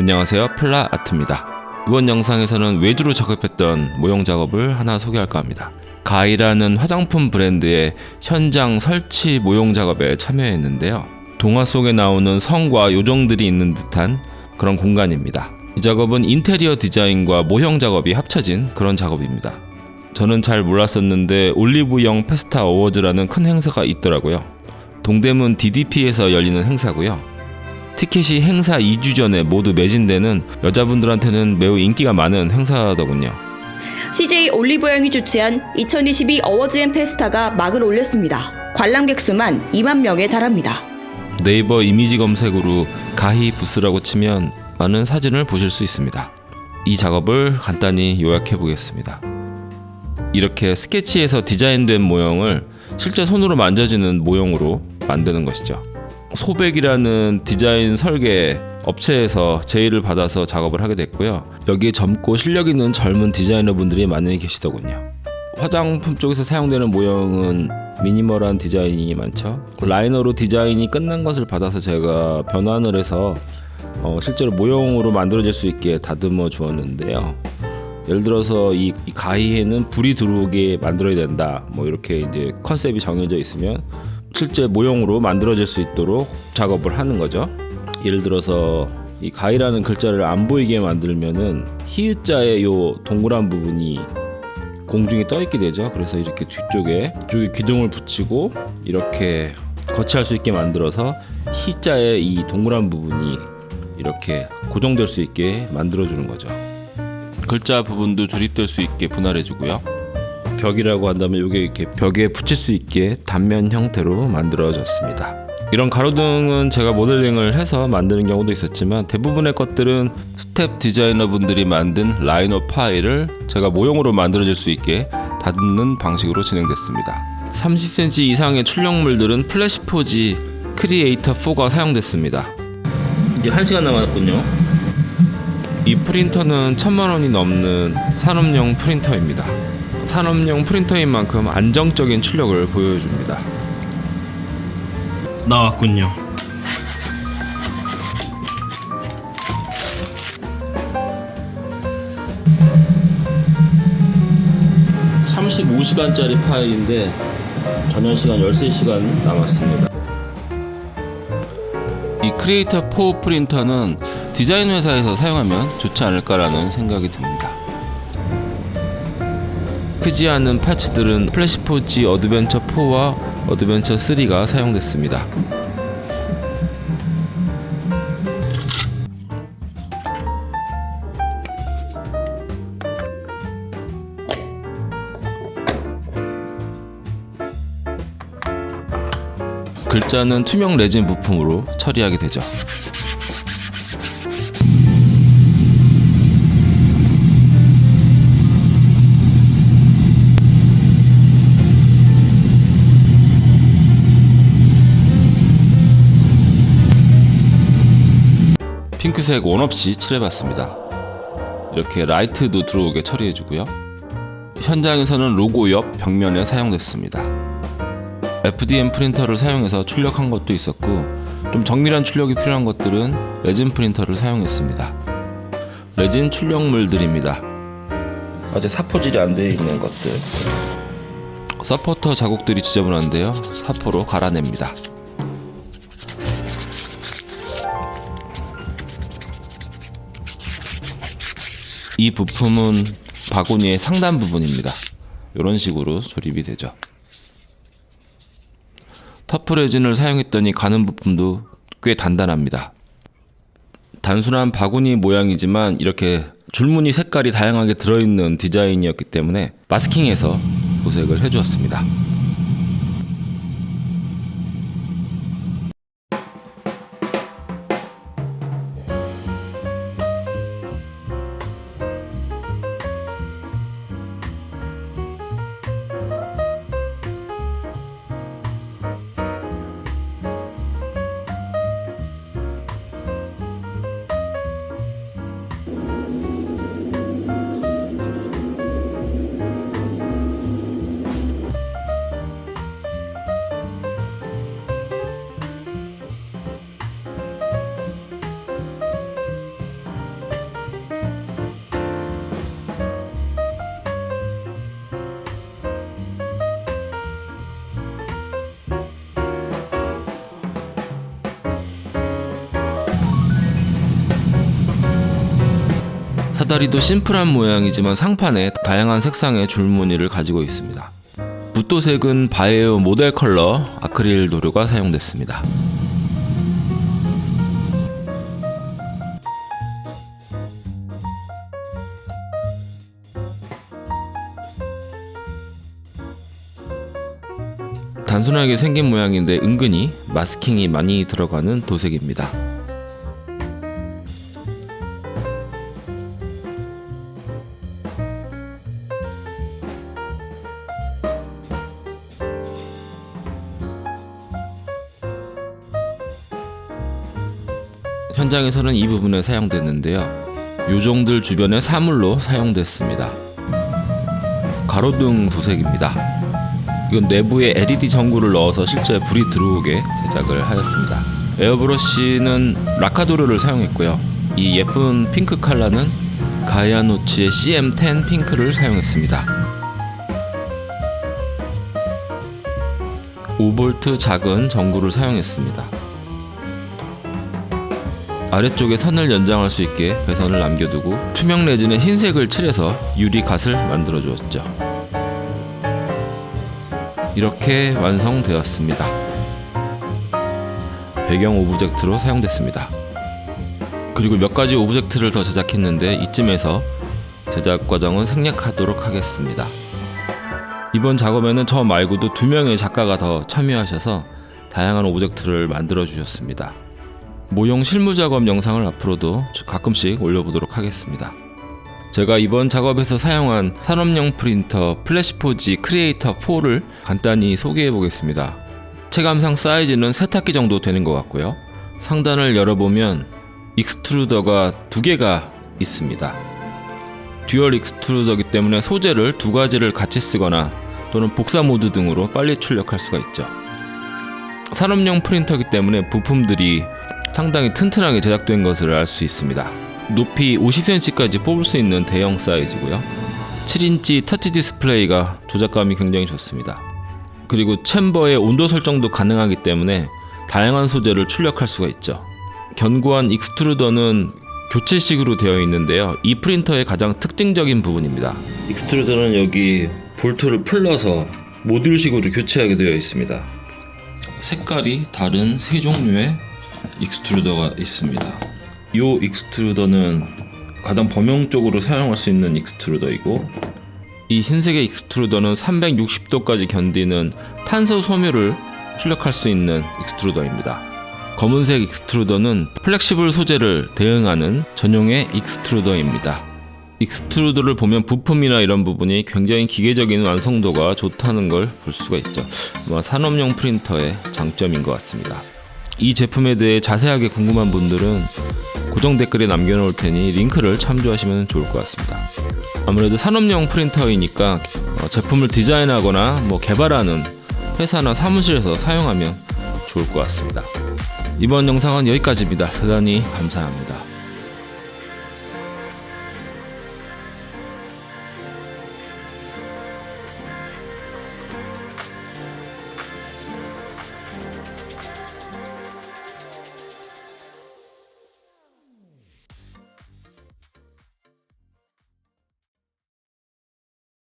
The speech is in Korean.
안녕하세요 플라 아트입니다. 이번 영상에서는 외주로 작업했던 모형 작업을 하나 소개할까 합니다. 가이라는 화장품 브랜드의 현장 설치 모형 작업에 참여했는데요. 동화 속에 나오는 성과 요정들이 있는 듯한 그런 공간입니다. 이 작업은 인테리어 디자인과 모형 작업이 합쳐진 그런 작업입니다. 저는 잘 몰랐었는데 올리브영 페스타 어워즈라는 큰 행사가 있더라고요. 동대문 DDP에서 열리는 행사고요. 티켓이 행사 2주 전에 모두 매진되는 여자분들한테는 매우 인기가 많은 행사더군요. CJ 올리브영이 주최한 2022 어워즈 앤 페스타가 막을 올렸습니다. 관람객 수만 2만 명에 달합니다. 네이버 이미지 검색으로 가히 부스라고 치면 많은 사진을 보실 수 있습니다. 이 작업을 간단히 요약해 보겠습니다. 이렇게 스케치에서 디자인된 모형을 실제 손으로 만져지는 모형으로 만드는 것이죠. 소백이라는 디자인 설계 업체에서 제의를 받아서 작업을 하게 됐고요. 여기에 젊고 실력 있는 젊은 디자이너 분들이 많이 계시더군요. 화장품 쪽에서 사용되는 모형은 미니멀한 디자인이 많죠. 라이너로 디자인이 끝난 것을 받아서 제가 변환을 해서 어, 실제로 모형으로 만들어질 수 있게 다듬어 주었는데요. 예를 들어서 이, 이 가위에는 불이 들어오게 만들어야 된다. 뭐 이렇게 이제 컨셉이 정해져 있으면 실제 모형으로 만들어질 수 있도록 작업을 하는 거죠. 예를 들어서 이 가위라는 글자를 안 보이게 만들면은 히읗자의 요 동그란 부분이 공중에 떠 있게 되죠. 그래서 이렇게 뒤쪽에 뒤쪽에 기둥을 붙이고 이렇게 거치할 수 있게 만들어서 히자의 이 동그란 부분이 이렇게 고정될 수 있게 만들어 주는 거죠. 글자 부분도 조립될 수 있게 분할해 주고요. 벽이라고 한다면 이게 이렇게 벽에 붙일 수 있게 단면 형태로 만들어졌습니다. 이런 가로등은 제가 모델링을 해서 만드는 경우도 있었지만 대부분의 것들은 스텝 디자이너 분들이 만든 라이너 파일을 제가 모형으로 만들어질 수 있게 다듬는 방식으로 진행됐습니다. 30cm 이상의 출력물들은 플래시포지 크리에이터 4가 사용됐습니다. 이제 1시간 남았군요. 이 프린터는 천만 원이 넘는 산업용 프린터입니다. 산업용 프린터인 만큼 안정적인 출력을 보여줍니다. 나왔군요. (35시간짜리) 파일인데 전원 시간 (13시간) 남았습니다 이 크리에이터 4 프린터는 디자인 회사에서 사용하면 좋지 않을까라는 생각이 듭니다 크지 않은 파츠들은 플래시포지 어드벤처 4와 어드벤처 3가 사용됐습니다. 글자는 투명 레진 부품으로 처리하게 되죠. 핑크색 원 없이 칠해봤습니다. 이렇게 라이트도 들어오게 처리해주고요. 현장에서는 로고 옆 벽면에 사용됐습니다. FDM 프린터를 사용해서 출력한 것도 있었고 좀 정밀한 출력이 필요한 것들은 레진 프린터를 사용했습니다. 레진 출력물들입니다. 아직 사포질이 안 되어 있는 것들. 서포터 자국들이 지저분한데요. 사포로 갈아냅니다. 이 부품은 바구니의 상단 부분입니다. 이런 식으로 조립이 되죠. 터프 레진을 사용했더니 가는 부품도 꽤 단단합니다. 단순한 바구니 모양이지만 이렇게 줄무늬 색깔이 다양하게 들어있는 디자인이었기 때문에 마스킹해서 도색을 해주었습니다. 사다리도 심플한 모양이지만 상판에 다양한 색상의 줄무늬를 가지고 있습니다. 붓도색은 바이오 모델 컬러 아크릴 도료가 사용됐습니다. 단순하게 생긴 모양인데 은근히 마스킹이 많이 들어가는 도색입니다. 현장에서는 이 부분에 사용됐는데요. 요정들 주변의 사물로 사용됐습니다. 가로등 도색입니다. 이건 내부에 LED 전구를 넣어서 실제 불이 들어오게 제작을 하였습니다. 에어브러쉬는 라카도르를 사용했고요. 이 예쁜 핑크 컬러는 가이아노치의 CM10 핑크를 사용했습니다. 5V 작은 전구를 사용했습니다. 아래쪽에 선을 연장할 수 있게 배선을 남겨두고 투명 레진에 흰색을 칠해서 유리 갓을 만들어 주었죠. 이렇게 완성되었습니다. 배경 오브젝트로 사용됐습니다. 그리고 몇 가지 오브젝트를 더 제작했는데 이쯤에서 제작 과정은 생략하도록 하겠습니다. 이번 작업에는 저 말고도 두 명의 작가가 더 참여하셔서 다양한 오브젝트를 만들어 주셨습니다. 모형 실무 작업 영상을 앞으로도 가끔씩 올려보도록 하겠습니다. 제가 이번 작업에서 사용한 산업용 프린터 플래시포지 크리에이터 4를 간단히 소개해 보겠습니다. 체감상 사이즈는 세탁기 정도 되는 것 같고요. 상단을 열어보면 익스트루더가 두 개가 있습니다. 듀얼 익스트루더기 때문에 소재를 두 가지를 같이 쓰거나 또는 복사 모드 등으로 빨리 출력할 수가 있죠. 산업용 프린터기 때문에 부품들이 상당히 튼튼하게 제작된 것을 알 수 있습니다. 높이 50cm까지 뽑을 수 있는 대형 사이즈고요. 7인치 터치 디스플레이가 조작감이 굉장히 좋습니다. 그리고 챔버의 온도 설정도 가능하기 때문에 다양한 소재를 출력할 수가 있죠. 견고한 익스트루더는 교체식으로 되어 있는데요. 이 프린터의 가장 특징적인 부분입니다. 익스트루더는 여기 볼트를 풀러서 모듈식으로 교체하게 되어 있습니다. 색깔이 다른 세 종류의 익스트루더가 있습니다. 이 익스트루더는 가장 범용적으로 사용할 수 있는 익스트루더이고 이 흰색의 익스트루더는 360도까지 견디는 탄소 섬유를 출력할 수 있는 익스트루더입니다. 검은색 익스트루더는 플렉시블 소재를 대응하는 전용의 익스트루더입니다. 익스트루더를 보면 부품이나 이런 부분이 굉장히 기계적인 완성도가 좋다는 걸 볼 수가 있죠. 아마 산업용 프린터의 장점인 것 같습니다. 이 제품에 대해 자세하게 궁금한 분들은 고정 댓글에 남겨놓을 테니 링크를 참조하시면 좋을 것 같습니다. 아무래도 산업용 프린터이니까 어, 제품을 디자인하거나 뭐 개발하는 회사나 사무실에서 사용하면 좋을 것 같습니다. 이번 영상은 여기까지입니다. 대단히 감사합니다.